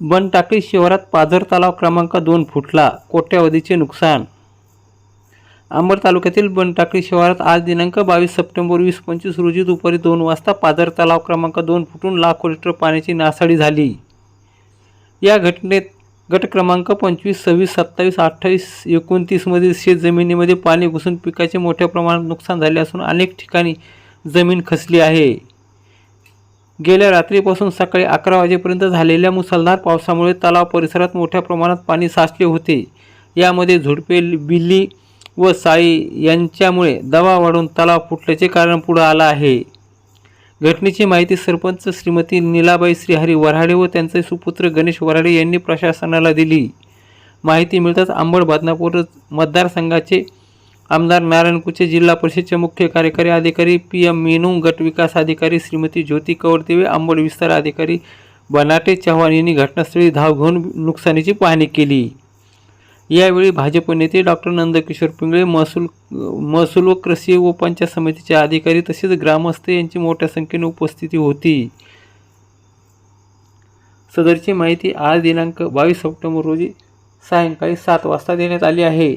बनटाकळी शिवारात पाझर तलाव क्रमांक दोन फुटला. कोट्यावधीचे नुकसान. अंबर तालुक्यातील बनटाकळी शिवारात आज दिनांक बावीस सप्टेंबर वीस पंचवीस रोजी दुपारी दोन वाजता पाझर तलाव क्रमांक दोन फुटून लाखो लिटर पाण्याची नासाडी झाली. या घटनेत गट क्रमांक पंचवीस सव्वीस सत्तावीस अठ्ठावीस एकोणतीसमधील शेत जमिनीमध्ये पाणी घुसून पिकाचे मोठ्या प्रमाणात नुकसान झाले असून अनेक ठिकाणी जमीन खचली आहे. गेल्या रात्रीपासून सकाळी अकरा वाजेपर्यंत झालेल्या मुसळधार पावसामुळे तलाव परिसरात मोठ्या प्रमाणात पाणी साचले होते. यामध्ये झुडपे बिल्ली व साळी यांच्यामुळे दबाव वाढून तलाव फुटल्याचे कारण पुढे आलं आहे. घटनेची माहिती सरपंच श्रीमती नीलाबाई श्रीहरी वऱ्हाडे व त्यांचे सुपुत्र गणेश वऱ्हाडे यांनी प्रशासनाला दिली. माहिती मिळताच अंबड बदनापूर मतदारसंघाचे आमदार नारायण कुचे जिल्हा परिषदचे मुख्य कार्यकारी अधिकारी पी एम मेनू गट विकास अधिकारी श्रीमती ज्योती कवरदेवे आंबोड विस्तार अधिकारी बनाटे चव्हाण यांनी घटनास्थळी धाव घेऊन नुकसानीची पाहणी केली. यावेळी भाजप नेते डॉक्टर नंदकिशोर पिंगळे महसूल महसूल व कृषी व पंचायत समितीचे अधिकारी तसेच ग्रामस्थ यांची मोठ्या संख्येने उपस्थिती होती. सदरची माहिती आज दिनांक बावीस सप्टेंबर रोजी सायंकाळी सात वाजता देण्यात आली आहे.